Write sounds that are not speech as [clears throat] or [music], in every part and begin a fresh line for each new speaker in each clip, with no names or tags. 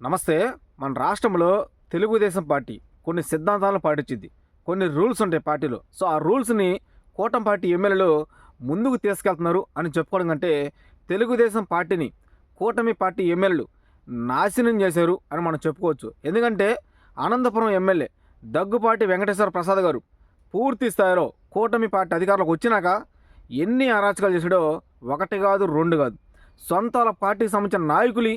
నమస్తే మన రాష్ట్రంలో తెలుగుదేశం పార్టీ కొన్ని సిద్ధాంతాలను పాటించింది కొన్ని రూల్స్ ఉంటాయి పార్టీలో. సో ఆ రూల్స్ని కూటమి పార్టీ ఎమ్మెల్యేలు ముందుకు తీసుకెళ్తున్నారు అని చెప్పుకోవడం కంటే తెలుగుదేశం పార్టీని కూటమి పార్టీ ఎమ్మెల్యేలు నాశనం చేశారు అని మనం చెప్పుకోవచ్చు. ఎందుకంటే అనంతపురం ఎమ్మెల్యే దగ్గుపాటి వెంకటేశ్వర ప్రసాద్ గారు పూర్తి స్థాయిలో కూటమి పార్టీ అధికారులకు వచ్చినాక ఎన్ని అరాచకాలు చేసాడో ఒకటి కాదు రెండు కాదు. సొంత పార్టీకి సంబంధించిన నాయకులు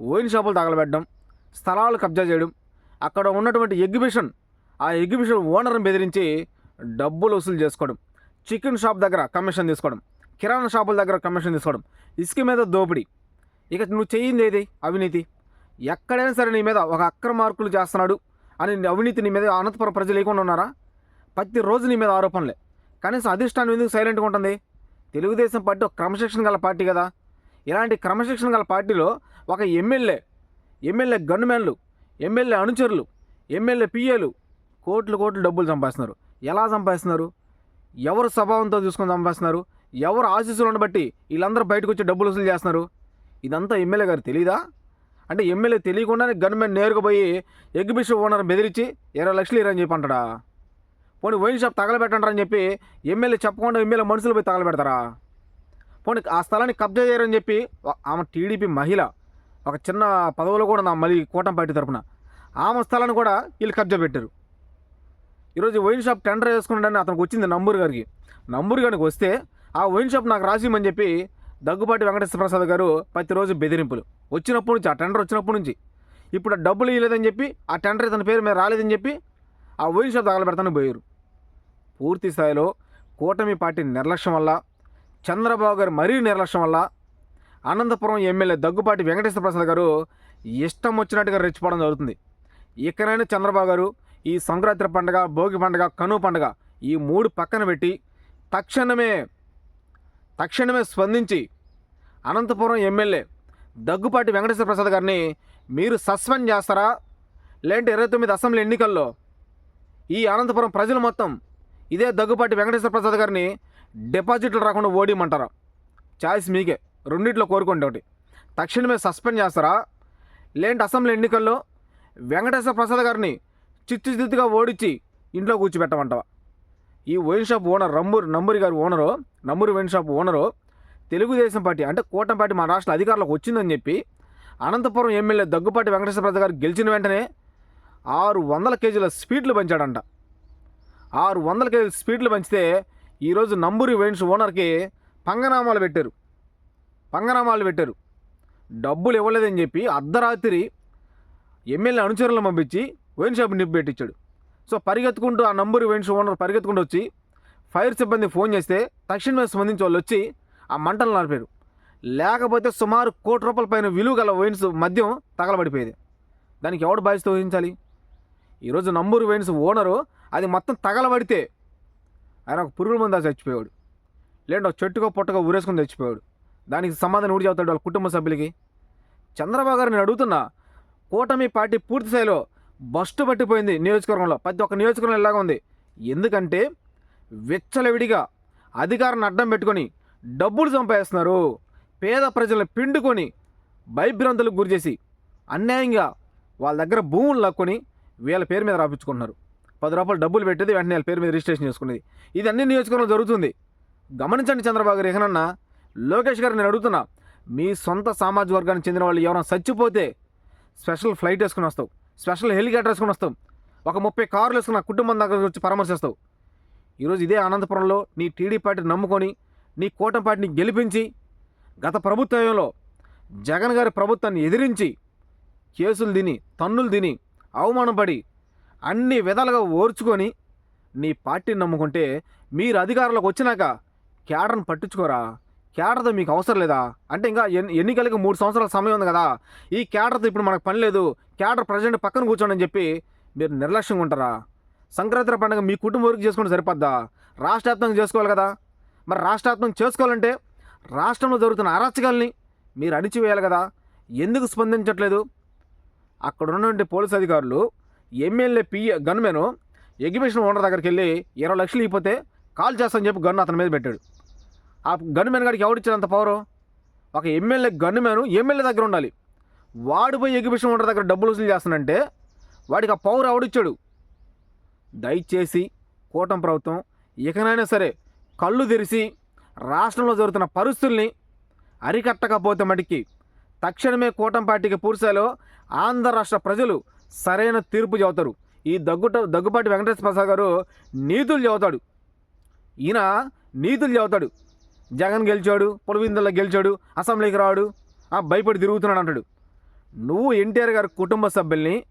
వైన్ షాపులు తగలబెట్టడం స్థలాలు కబ్జా చేయడం అక్కడ ఉన్నటువంటి ఎగ్జిబిషన్ ఆ ఎగ్జిబిషన్ ఓనర్ని బెదిరించి డబ్బులు వసూలు చేసుకోవడం చికెన్ షాప్ దగ్గర కమిషన్ తీసుకోవడం కిరాణా షాపుల దగ్గర కమిషన్ తీసుకోవడం ఇసుక మీద దోపిడీ. ఇక నువ్వు చేయింది ఏది? అవినీతి. ఎక్కడైనా సరే నీ మీద ఒక అక్రమార్కులు చేస్తున్నాడు అని అవినీతి నీ మీద అనంతపురం ప్రజలు లేకుండా ఉన్నారా? ప్రతిరోజు నీ మీద ఆరోపణలే. కనీసం అధిష్టానం ఎందుకు సైలెంట్గా ఉంటుంది? తెలుగుదేశం పార్టీ ఒక క్రమశిక్షణ గల పార్టీ కదా. ఇలాంటి క్రమశిక్షణ గల పార్టీలో ఒక ఎమ్మెల్యే ఎమ్మెల్యే గన్మెన్లు ఎమ్మెల్యే అనుచరులు ఎమ్మెల్యే పిఏలు కోట్లు కోట్లు డబ్బులు సంపాదిస్తున్నారు. ఎలా సంపాదిస్తున్నారు? ఎవరు స్వభావంతో చూసుకొని సంపాదిస్తున్నారు? ఎవరు ఆశీస్సులను బట్టి వీళ్ళందరూ బయటకు వచ్చి డబ్బులు వసూలు చేస్తున్నారు? ఇదంతా ఎమ్మెల్యే గారు తెలీదా? అంటే ఎమ్మెల్యే తెలియకుండానే గన్మెన్ నేరుగా పోయి ఎగ్జిబిషన్ ఓనర్ బెదిరించి ఇరవై లక్షలు ఇరని చెప్పి అంటాడా పోనీ వైన్ షాప్ తగలబెట్టంటారని చెప్పి ఎమ్మెల్యే చెప్పకుండా ఎమ్మెల్యే మనుషులు పోయి తగలబెడతారా? పోనీ ఆ స్థలాన్ని కబ్జా చేయరని చెప్పి ఆమె టీడీపీ మహిళ ఒక చిన్న పదవిలో కూడా నా మళ్ళీ కూటమి పార్టీ తరపున. ఆమె స్థలాన్ని కూడా వీళ్ళు కబ్జా పెట్టారు. ఈరోజు వైన్ షాప్ టెండర్ వేసుకున్నాడని అతనికి వచ్చింది నంబూరు గారికి. నంబూరు గారికి వస్తే ఆ వైన్ షాప్ నాకు రాసిమని చెప్పి దగ్గుబాటి వెంకటేశ్వర ప్రసాద్ గారు ప్రతిరోజు బెదిరింపులు. వచ్చినప్పటి నుంచి ఆ టెండర్ వచ్చినప్పటి నుంచి. ఇప్పుడు ఆ డబ్బులు ఇవ్వలేదని చెప్పి ఆ టెండర్ ఇతని పేరు మీద రాలేదని చెప్పి ఆ వైన్ షాప్ తగలబెడతాను పోయారు. పూర్తి స్థాయిలో కూటమి పార్టీ నిర్లక్ష్యం వల్ల చంద్రబాబు గారి మరీ నిర్లక్ష్యం వల్ల అనంతపురం ఎమ్మెల్యే దగ్గుపాటి వెంకటేశ్వర ప్రసాద్ గారు ఇష్టం వచ్చినట్టుగా రెచ్చిపోవడం జరుగుతుంది. ఇకనైనా చంద్రబాబు గారు ఈ సంక్రాంతి పండుగ భోగి పండుగ కను పండుగ ఈ మూడు పక్కన పెట్టి తక్షణమే తక్షణమే స్పందించి అనంతపురం ఎమ్మెల్యే దగ్గుపాటి వెంకటేశ్వర ప్రసాద్ గారిని మీరు సస్పెండ్ చేస్తారా? లేదంటే ఇరవై తొమ్మిది అసెంబ్లీ ఎన్నికల్లో ఈ అనంతపురం ప్రజలు మొత్తం ఇదే దగ్గుపాటి వెంకటేశ్వర ప్రసాద్ గారిని డిపాజిట్లు రాకుండా ఓడిమంటారా? ఛాయిస్ మీకే. రెండిట్లో కోరుకోండి ఒకటి. తక్షణమే సస్పెండ్ చేస్తారా? లేంటి అసెంబ్లీ ఎన్నికల్లో వెంకటేశ్వర ప్రసాద్ గారిని చిత్తుచిత్తుగా ఓడించి ఇంట్లో కూర్చోబెట్టమంటావా? ఈ వైన్ షాప్ ఓనర్ రంబూరు నంబూరి గారి owner Namburi wine shop owner Telugu Desam party అంటే కూటమి పార్టీ మన రాష్ట్ర అధికారులకు వచ్చిందని చెప్పి అనంతపురం ఎమ్మెల్యే దగ్గుపాటి వెంకటేశ్వర ప్రసాద్ గారు గెలిచిన వెంటనే ఆరు వందల కేజీల స్పీడ్లు పంచాడంట. ఆరు వందల కేజీల స్పీడ్లు పంచితే ఈరోజు నంబూరి వైన్స్ ఓనర్కి పంగనామాలు పెట్టారు. పంగనామాలు పెట్టారు. డబ్బులు ఇవ్వలేదని చెప్పి అర్ధరాత్రి ఎమ్మెల్యే అనుచరులను పంపించి వైన్ షాప్ నిప్పు పెట్టించాడు. సో పరిగెత్తుకుంటూ ఆ నంబూరి షాప్ ఓనర్ పరిగెత్తుకుంటూ వచ్చి ఫైర్ సిబ్బంది ఫోన్ చేస్తే తక్షణమే స్పందించే వాళ్ళు వచ్చి ఆ మంటలు నడిపారు లేకపోతే సుమారు కోటి రూపాయల పైన విలువ గల వైన్స్ మద్యం తగలబడిపోయేది. దానికి ఎవడు బాధ్యత వహించాలి? ఈరోజు నంబూరు వైన్స్ ఓనరు అది మొత్తం తగలబడితే ఆయన ఒక పురుగుల మంద చచ్చిపోయాడు లేదంటే ఒక చెట్టుకో పుట్టకో ఊరేసుకుని చచ్చిపోయాడు దానికి సమాధానం ఊడి చెబుతాడు వాళ్ళ కుటుంబ సభ్యులకి? చంద్రబాబు గారు నేను అడుగుతున్నా కూటమి పార్టీ పూర్తి స్థాయిలో బస్టు పట్టిపోయింది నియోజకవర్గంలో. ప్రతి ఒక్క నియోజకవర్గం ఇలాగా ఉంది. ఎందుకంటే విచ్చలవిడిగా అధికారాన్ని అడ్డం పెట్టుకొని డబ్బులు సంపాదిస్తున్నారు. పేద ప్రజలను పిండుకొని భయభ్రాంతులకు గురి చేసి అన్యాయంగా వాళ్ళ దగ్గర భూములు లాక్కొని వీళ్ళ పేరు మీద రాపించుకుంటున్నారు. పది రూపాయలు డబ్బులు పెట్టేది వెంటనే వాళ్ళ పేరు మీద రిజిస్ట్రేషన్ చేసుకునేది ఇది అన్ని నియోజకవర్గంలో జరుగుతుంది. గమనించండి చంద్రబాబు గారు ఏమన్నా లోకేష్ గారు నేను అడుగుతున్నా మీ సొంత సామాజిక వర్గానికి చెందిన వాళ్ళు ఎవరైనా చచ్చిపోతే స్పెషల్ ఫ్లైట్ వేసుకుని వస్తావు స్పెషల్ హెలికాప్టర్ వేసుకుని వస్తావు ఒక ముప్పై కార్లు వేసుకుని కుటుంబం దగ్గర వచ్చి పరామర్శిస్తావు. ఈరోజు ఇదే అనంతపురంలో నీ టీడీ పార్టీ నమ్ముకొని నీ కూటమి పార్టీని గెలిపించి గత ప్రభుత్వంలో జగన్ గారి ప్రభుత్వాన్ని ఎదిరించి కేసులు తిని తన్నులు తిని అవమానం పడి అన్ని విధాలుగా ఓర్చుకొని నీ పార్టీని నమ్ముకుంటే మీరు అధికారంలోకి వచ్చినాక క్యాడర్ను పట్టించుకోరా? క్యాడర్తో మీకు అవసరం లేదా? అంటే ఇంకా ఎన్ని ఎన్నికలకు మూడు సంవత్సరాల సమయం ఉంది కదా. ఈ క్యాడర్తో ఇప్పుడు మనకు పని లేదు. క్యాడర్ ప్రజెంట్ పక్కన కూర్చోండి అని చెప్పి మీరు నిర్లక్ష్యంగా ఉంటారా? సంక్రాంతి పండుగ మీ కుటుంబం వరకు చేసుకుంటే సరిపోద్దా? రాష్ట్రాత్మకంగా చేసుకోవాలి కదా. మరి రాష్ట్రాత్మకం చేసుకోవాలంటే రాష్ట్రంలో జరుగుతున్న అరాచకాల్ని మీరు అణిచివేయాలి కదా. ఎందుకు స్పందించట్లేదు? అక్కడ ఉన్నటువంటి పోలీస్ అధికారులు MLA PA gunmen exhibition owner దగ్గరికి వెళ్ళి ఇరవై లక్షలు ఇవ్వకపోతే కాల్ చేస్తానని చెప్పి గన్ను అతని మీద పెట్టాడు. ఆ గన్మెన్ గారికి అంత పవరు ఒక ఎమ్మెల్యే గన్మెన్ ఎమ్మెల్యే దగ్గర ఉండాలి. వాడు పోయి ఎగ్జిబిషన్ ఓనర్ దగ్గర డబ్బులు వసూలు చేస్తానంటే వాడికి ఆ పవర్ ఎవడిచ్చాడు దయచేసి కూటమి ప్రభుత్వం ఇకనైనా సరే కళ్ళు తెరిచి రాష్ట్రంలో జరుగుతున్న పరిస్థితుల్ని అరికట్టకపోతే మటుకి తక్షణమే కూటమి పార్టీకి పూర్చాలో ఆంధ్ర రాష్ట్ర ప్రజలు సరైన తీర్పు చెబుతారు ఈ దగ్గుట దగ్గుపాటి వెంకటేశ్వర ప్రసాద్ గారు నీతులు చెబుతాడు ఈయన నీతులు చెబుతాడు జగన్ గెలిచాడు పులివిందల్లో గెలిచాడు అసెంబ్లీకి రాడు. ఆ, భయపడి తిరుగుతున్నాడు అంటాడు. నువ్వు ఎన్టీఆర్ గారి కుటుంబ సభ్యుల్ని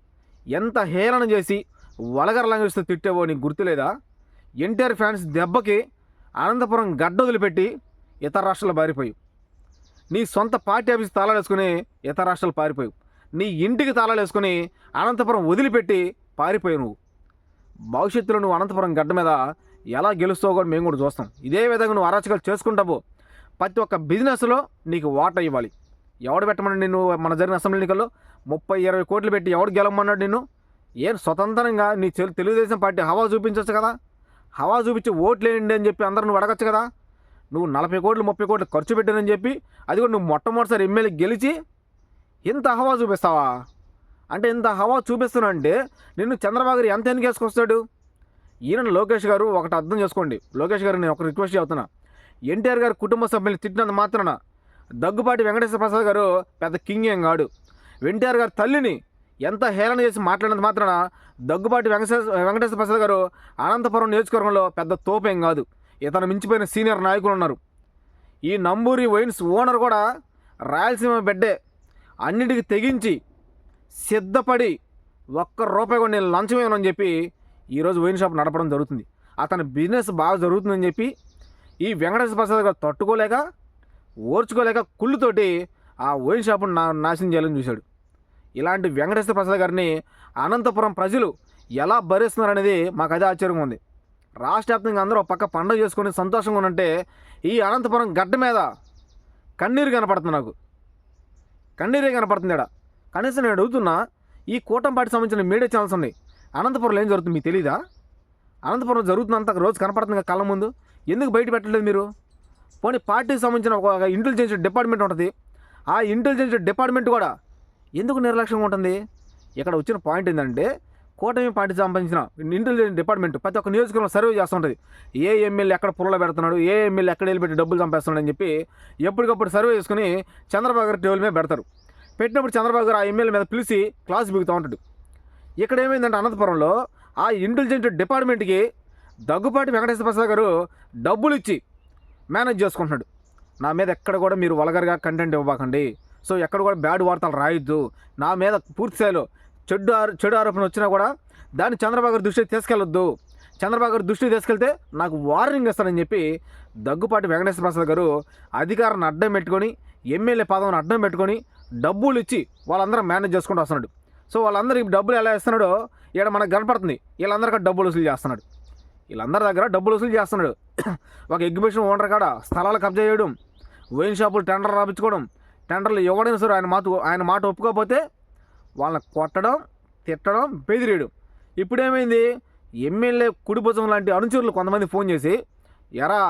ఎంత హేళన చేసి వలగరలంగిస్తూ తిట్టావో నీకు గుర్తులేదా? ఎన్టీఆర్ ఫ్యాన్స్ దెబ్బకి అనంతపురం గడ్డ వదిలిపెట్టి ఇతర రాష్ట్రాలు పారిపోయి నీ సొంత పార్టీ ఆఫీస్ తాళాలు వేసుకుని ఇతర రాష్ట్రాలు పారిపోయావు. నీ ఇంటికి తాళాలు వేసుకుని అనంతపురం వదిలిపెట్టి పారిపోయావు నువ్వు. భవిష్యత్తులో నువ్వు అనంతపురం గడ్డ మీద ఎలా గెలుస్తావు కూడా మేము కూడా చూస్తాం. ఇదే విధంగా నువ్వు అరాచకాలు చేసుకుంటావు ప్రతి ఒక్క బిజినెస్లో నీకు వాటా ఇవ్వాలి. ఎవడు పెట్టమన్నాడు నిన్ను మన జరిగిన అసెంబ్లీ ఎన్నికల్లో? ముప్పై ఇరవై కోట్లు పెట్టి ఎవడు గెలవమన్నాడు నిన్ను? ఏం స్వతంత్రంగా నీ తెలుగుదేశం పార్టీ హవా చూపించవచ్చు కదా? హవా చూపించి ఓట్లేయండి అని చెప్పి అందరూ నువ్వు అడగచ్చు కదా? నువ్వు నలభై కోట్లు ముప్పై కోట్లు ఖర్చు పెట్టానని చెప్పి అది కూడా నువ్వు మొట్టమొదటిసారి ఎమ్మెల్యే గెలిచి ఇంత హవా చూపిస్తావా? అంటే ఇంత హవా చూపిస్తున్నా అంటే నిన్ను చంద్రబాబు గారు ఎంత ఎన్నికేసుకొస్తాడు? ఈయన లోకేష్ గారు ఒకటి అర్థం చేసుకోండి. లోకేష్ గారు నేను ఒక రిక్వెస్ట్ చేస్తున్నా ఎన్టీఆర్ గారు కుటుంబ సభ్యులు తిట్టినంత మాత్రాన దగ్గుపాటి వెంకటేశ్వర ప్రసాద్ గారు పెద్ద కింగ్ ఏం కాడు. ఎన్టీఆర్ గారి తల్లిని ఎంత హేళన చేసి మాట్లాడినంత మాత్రాన దగ్గుపాటి వెంకటేశ్వర వెంకటేశ్వర ప్రసాద్ గారు అనంతపురం నియోజకవర్గంలో పెద్ద తోపేం కాదు. ఇతను మించిపోయిన సీనియర్ నాయకులు ఉన్నారు. ఈ నంబూరి వైన్స్ ఓనర్ కూడా రాయలసీమ బిడ్డే. అన్నిటికీ తెగించి సిద్ధపడి ఒక్క రూపాయి కూడా నేను లంచం ఇవ్వనని చెప్పి ఈరోజు వైన్ షాప్ నడపడం జరుగుతుంది. అతని బిజినెస్ బాగా జరుగుతుందని చెప్పి ఈ వెంకటేశ్వర ప్రసాద్ గారు తట్టుకోలేక ఓర్చుకోలేక కుళ్ళుతోటి ఆ వైన్ షాపును నా నాశనం చేయాలని చూశాడు. ఇలాంటి వెంకటేశ్వర ప్రసాద్ గారిని అనంతపురం ప్రజలు ఎలా భరిస్తున్నారు అనేది మాకు అదే ఆశ్చర్యంగా ఉంది. రాష్ట్ర వ్యాప్తంగా అందరూ పక్క పండుగ చేసుకొని సంతోషంగా ఉంటే ఈ అనంతపురం గడ్డ మీద కన్నీరు కనపడుతుంది నాకు. కన్నీరే కనపడుతుంది ఇక్కడ కనీసం నేను అడుగుతున్నా ఈ కూటమి పార్టీ సంబంధించిన మీడియా ఛానల్స్ ఉన్నాయి. అనంతపురంలో ఏం జరుగుతుంది మీకు తెలీదా? అనంతపురం జరుగుతున్నంత రోజు కనపడుతుంది కళ్ళ ముందు. ఎందుకు బయట పెట్టలేదు మీరు? పోనీ పార్టీకి సంబంధించిన ఒక ఇంటెలిజెన్స్ డిపార్ట్మెంట్ ఉంటుంది. ఆ ఇంటెలిజెన్స్ డిపార్ట్మెంట్ కూడా ఎందుకు నిర్లక్ష్యంగా ఉంటుంది? ఇక్కడ వచ్చిన పాయింట్ ఏంటంటే కూటమి పార్టీ సంబంధించిన ఇంటెలిజెన్స్ డిపార్ట్మెంట్ ప్రతి ఒక్క నియోజకవర్గంలో సర్వే చేస్తుంటుంది. ఏ ఎమ్మెల్యే ఎక్కడ పుల్ల పెడుతున్నాడు? ఏ ఎమ్మెల్యే ఎక్కడ వెళ్ళిపెట్టి డబ్బులు చంపేస్తున్నాడు అని చెప్పి ఎప్పటికప్పుడు సర్వే చేసుకుని చంద్రబాబు గారి టేబుల్ మీద పెడతారు. పెట్టినప్పుడు చంద్రబాబు గారు ఆ ఎమ్మెల్యే మీద పిలిచి క్లాస్ బిగుతూ ఉంటాడు. ఇక్కడ ఏమైందంటే అనంతపురంలో ఆ ఇంటెలిజెంట్ డిపార్ట్మెంట్కి దగ్గుపాటి వెంకటేశ్వర ప్రసాద్ గారు డబ్బులు ఇచ్చి మేనేజ్ చేసుకుంటున్నాడు. నా మీద ఎక్కడ కూడా మీరు వలగరగా కంటెంట్ ఇవ్వకండి. సో ఎక్కడ కూడా బ్యాడ్ వార్తలు రాయొద్దు. నా మీద పూర్తి స్థాయిలో చెడు ఆరో చెడు ఆరోపణ వచ్చినా కూడా దాన్ని చంద్రబాబు గారి దృష్టికి తీసుకెళ్ళొద్దు. చంద్రబాబు గారి దృష్టికి తీసుకెళ్తే నాకు వార్నింగ్ ఇస్తానని చెప్పి దగ్గుపాటి వెంకటేశ్వర ప్రసాద్ గారు అధికారాన్ని అడ్డం పెట్టుకొని ఎమ్మెల్యే పదవిని అడ్డం పెట్టుకొని డబ్బులు ఇచ్చి వాళ్ళందరూ మేనేజ్ చేసుకుంటూ వస్తున్నాడు. సో వాళ్ళందరికీ డబ్బులు ఎలా ఇస్తున్నాడో ఇక్కడ మనకు కనపడుతుంది. వీళ్ళందరికీ డబ్బులు వసూలు చేస్తున్నాడు. వీళ్ళందరి దగ్గర డబ్బులు వసూలు చేస్తున్నాడు. [clears throat] ఒక ఎగ్జిబిషన్ ఓనర్ కాడ స్థలాలు కబ్జా చేయడం వైన్ షాపులు టెండర్ రాపించుకోవడం టెండర్లు ఇవ్వడం సరే ఆయన మాట ఆయన మాట ఒప్పుకోకపోతే వాళ్ళని కొట్టడం తిట్టడం బెదిరేయడం. ఇప్పుడేమైంది? ఎమ్మెల్యే కుడిభుజం లాంటి అనుచరులు కొంతమంది ఫోన్ చేసి ఎరా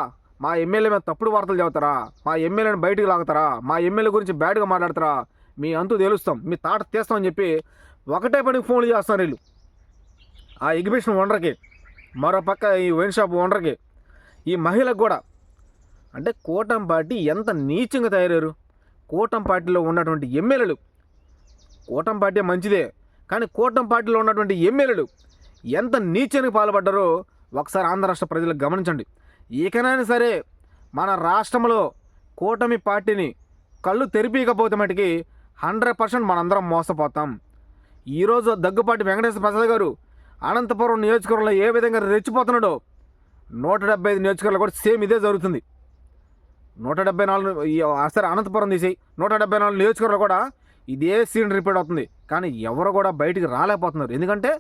మా ఎమ్మెల్యే మీద తప్పుడు వార్తలు చెబుతారా మా ఎమ్మెల్యేని బయటకు లాగుతారా? మా ఎమ్మెల్యే గురించి బ్యాడ్గా మాట్లాడతారా? మీ అంతు తేలుస్తాం మీ తాట తీస్తామని చెప్పి ఒకటే పనికి ఫోన్లు చేస్తున్నారు వీళ్ళు. ఆ ఎగ్జిబిషన్ ఓనర్కి మరో పక్క ఈ వైన్ షాప్ ఓనర్కి ఈ మహిళకు కూడా. అంటే కూటమి పార్టీ ఎంత నీచంగా తయారయ్యారు. కూటమి పార్టీలో ఉన్నటువంటి ఎమ్మెల్యేలు. కూటమి పార్టీ మంచిదే కానీ కూటమి పార్టీలో ఉన్నటువంటి ఎమ్మెల్యేలు ఎంత నీచానికి పాల్పడ్డారో ఒకసారి ఆంధ్ర రాష్ట్ర ప్రజలు గమనించండి. ఇకనైనా సరే మన రాష్ట్రంలో కూటమి పార్టీని కళ్ళు తెరిపీయకపోతే మటుకి హండ్రెడ్ పర్సెంట్ మనందరం మోసపోతాం. ఈరోజు దగ్గుపాటి వెంకటేశ్వర ప్రసాద్ గారు అనంతపురం నియోజకవర్గంలో ఏ విధంగా రెచ్చిపోతున్నాడో నూట డెబ్బై ఐదు నియోజకవర్గంలో కూడా సేమ్ ఇదే జరుగుతుంది. నూట డెబ్బై నాలుగు సరే అనంతపురం తీసి నూట డెబ్బై నాలుగు నియోజకవర్గంలో కూడా ఇదే సీన్ రిపీట్ అవుతుంది. కానీ ఎవరు కూడా బయటికి రాలేకపోతున్నారు. ఎందుకంటే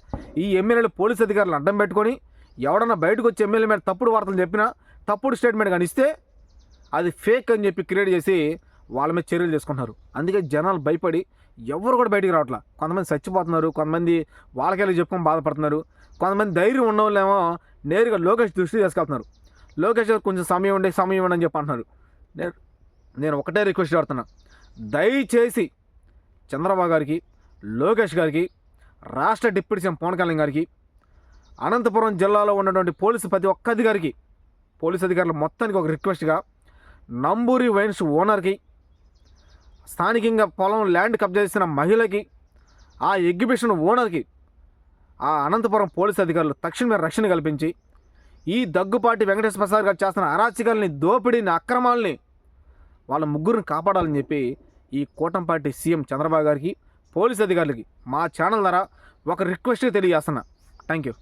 ఈ ఎమ్మెల్యేలు పోలీస్ అధికారులు అడ్డం పెట్టుకొని ఎవడన్నా బయటకు వచ్చి ఎమ్మెల్యే మీద తప్పుడు వార్తలు చెప్పినా తప్పుడు స్టేట్మెంట్ కానీ ఇస్తే అది ఫేక్ అని చెప్పి క్రియేట్ చేసి వాళ్ళ మీద చర్యలు చేసుకుంటున్నారు అందుకే జనాలు భయపడి ఎవరు కూడా బయటికి రావట్లా. కొంతమంది చచ్చిపోతున్నారు కొంతమంది వాళ్ళకెళ్ళి చెప్పుకొని బాధపడుతున్నారు కొంతమంది ధైర్యం ఉన్న వాళ్ళేమో నేరుగా లోకేష్ దృష్టి తీసుకెళ్తున్నారు. లోకేష్ గారు కొంచెం సమయం ఉండే సమయం ఇవ్వండి అని చెప్పి అంటున్నారు. నేను నేను ఒకటే రిక్వెస్ట్ చేస్తున్నా. దయచేసి చంద్రబాబు గారికి లోకేష్ గారికి రాష్ట్ర డిప్యూటీ సీఎం పవన్ కళ్యాణ్ గారికి అనంతపురం జిల్లాలో ఉన్నటువంటి పోలీసు ప్రతి ఒక్క అధికారికి పోలీసు అధికారులు మొత్తానికి ఒక రిక్వెస్ట్గా నంబూరి వైన్స్ ఓనర్కి స్థానికంగా పొలం ల్యాండ్ కబ్జా చేసిన మహిళకి ఆ ఎగ్జిబిషన్ ఓనర్కి ఆ అనంతపురం పోలీసు అధికారులు తక్షణమే రక్షణ కల్పించి ఈ దగ్గుపాటి వెంకటేశ్వర ప్రసాద్ గారు చేస్తున్న అరాచకాలని దోపిడీని అక్రమాలని వాళ్ళ ముగ్గురిని కాపాడాలని చెప్పి ఈ కూటంపాటి సీఎం చంద్రబాబు గారికి పోలీసు అధికారులకి మా ఛానల్ ద్వారా ఒక రిక్వెస్ట్ తెలియజేస్తున్నా. Thank you